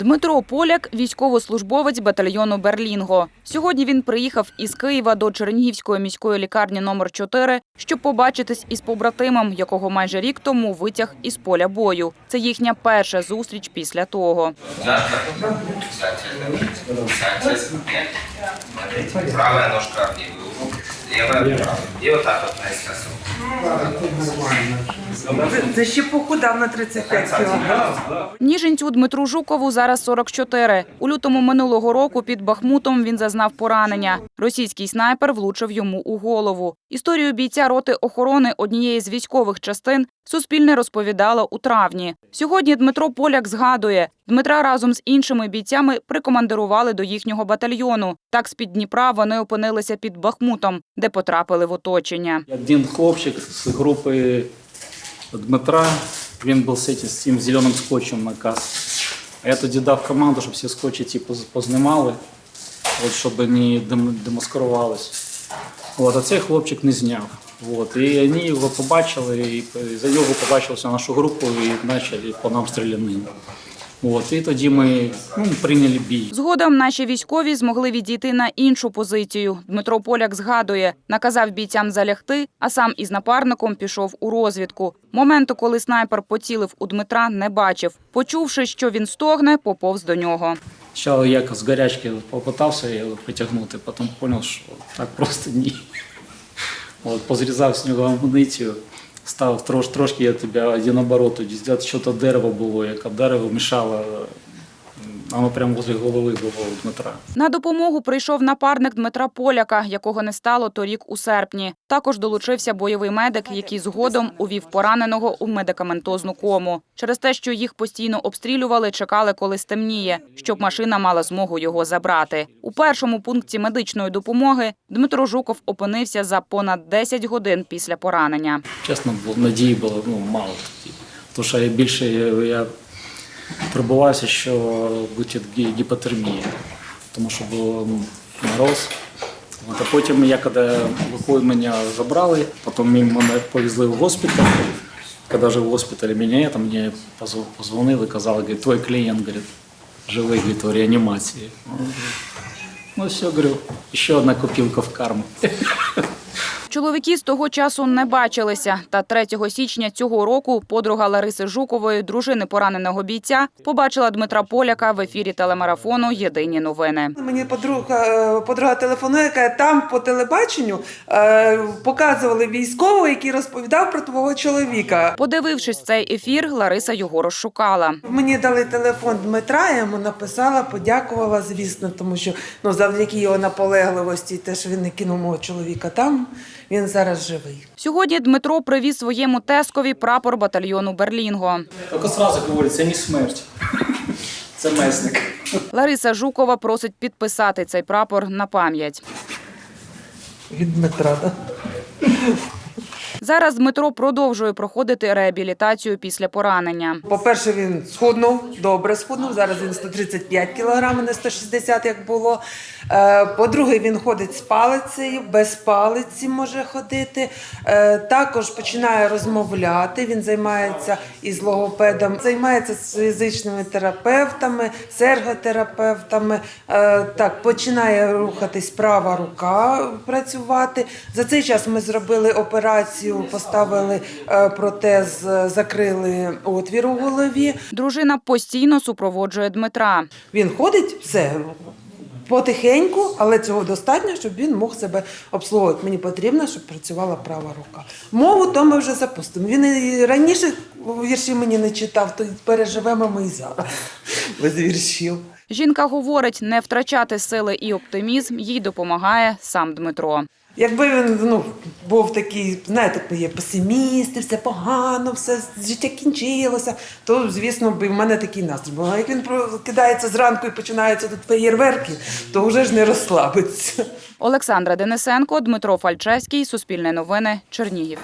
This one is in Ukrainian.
Дмитро Поляк військовослужбовець батальйону Берлінго. Сьогодні він приїхав із Києва до Чернігівської міської лікарні номер 4 щоб побачитись із побратимом, якого майже рік тому витяг із поля бою. Це їхня перша зустріч після того. Правая ножка вверху, отак вправо. И вот так вот наискосок. Це ще похудав на 35 кілограмів. Ніженцю Дмитру Жукову зараз 44. У лютому минулого року під Бахмутом він зазнав поранення. Російський снайпер влучив йому у голову. Історію бійця роти охорони однієї з військових частин Суспільне розповідало у травні. Сьогодні Дмитро Поляк згадує, Дмитра разом з іншими бійцями прикомандирували до їхнього батальйону. Так з під Дніпра вони опинилися під Бахмутом, де потрапили в оточення. Один хлопчик з групи Дмитра, він був цим- з цим зеленим скотчем на касі. А я тоді дав команду, щоб всі скотчі ті поз- познімали, от, щоб не дем- демаскувалися. От, а цей хлопчик не зняв. От, і вони його побачили, і за його побачили всю нашу групу і почали по нам стрілянину. От, і тоді ми ну, прийняли бій. Згодом наші військові змогли відійти на іншу позицію. Дмитро Поляк згадує, наказав бійцям залягти, а сам із напарником пішов у розвідку. Моменту, коли снайпер поцілив у Дмитра, не бачив. Почувши, що він стогне, поповз до нього. Спочатку я з гарячки попитався його притягнути, потім зрозумів, що так просто ні. От, позрізав з нього амуніцію, став трош, трошки я тебе один оборот, зробити, що то дерево було, яке дерево мішало, воно прямо возле голови було у Дмитра. На допомогу прийшов напарник Дмитра Поляка, якого не стало торік у серпні. Також долучився бойовий медик, який згодом увів пораненого у медикаментозну кому. Через те, що їх постійно обстрілювали, чекали, коли стемніє, щоб машина мала змогу його забрати. У першому пункті медичної допомоги Дмитро Жуков опинився за понад 10 годин після поранення. Чесно, надії було ну, мало. Тому що я більше я, я що буде гіпотермія, тому що був мороз. А потім, я коли виходить, мене забрали, потім мене повезли в госпіталь. Когда вже в госпіталі мене, там мені позвонили, казали, говорить, твой клієнт говорить, живий говорить, в реанімації. Ну все, говорю, ще одна копілка в карму. Чоловіки з того часу не бачилися. Та 3 січня цього року подруга Лариси Жукової, дружини пораненого бійця, побачила Дмитра Поляка в ефірі телемарафону Єдині новини. Мені подруга, е, подруга телефонує, каже, там по телебаченню е, показували військового, який розповідав про твого чоловіка. Подивившись цей ефір, Лариса його розшукала. Мені дали телефон Дмитра, я йому написала, подякувала, звісно, тому що ну, завдяки його наполегливості, те, що він не кинув мого чоловіка там, він зараз живий. Сьогодні Дмитро привіз своєму тескові прапор батальйону Берлінго. Тільки одразу говорить, це не смерть. Це месник. Лариса Жукова просить підписати цей прапор на пам'ять. Від Дмитра. Да? Зараз Дмитро продовжує проходити реабілітацію після поранення. По-перше, він схуднув, добре схуднув. Зараз він 135 кг, а не 160, як було. Е, По-друге, він ходить з палицею, без палиці може ходити. Е, Також починає розмовляти. Він займається із логопедом, займається з фізичними терапевтами, з ерготерапевтами. Е, Так, починає рухатись права рука працювати. За цей час ми зробили операцію, поставили е, протез, закрили отвір у голові. Дружина постійно супроводжує Дмитра. Він ходить, все. Потихеньку, але цього достатньо, щоб він мог себе обслуговувати. Мені потрібно, щоб працювала права рука. Мову то ми вже запустимо. Він і раніше вірші мені не читав, то переживемо ми і зараз без віршів. Жінка говорить, не втрачати сили і оптимізм їй допомагає сам Дмитро. Якби він ну, був такий, знаєте, є песиміст, все погано, все життя кінчилося, то, звісно, би в мене такий настрій. був. А як він прокидається зранку і починаються тут феєрверки, то вже ж не розслабиться. Олександра Денисенко, Дмитро Фальчевський, Суспільне новини, Чернігів.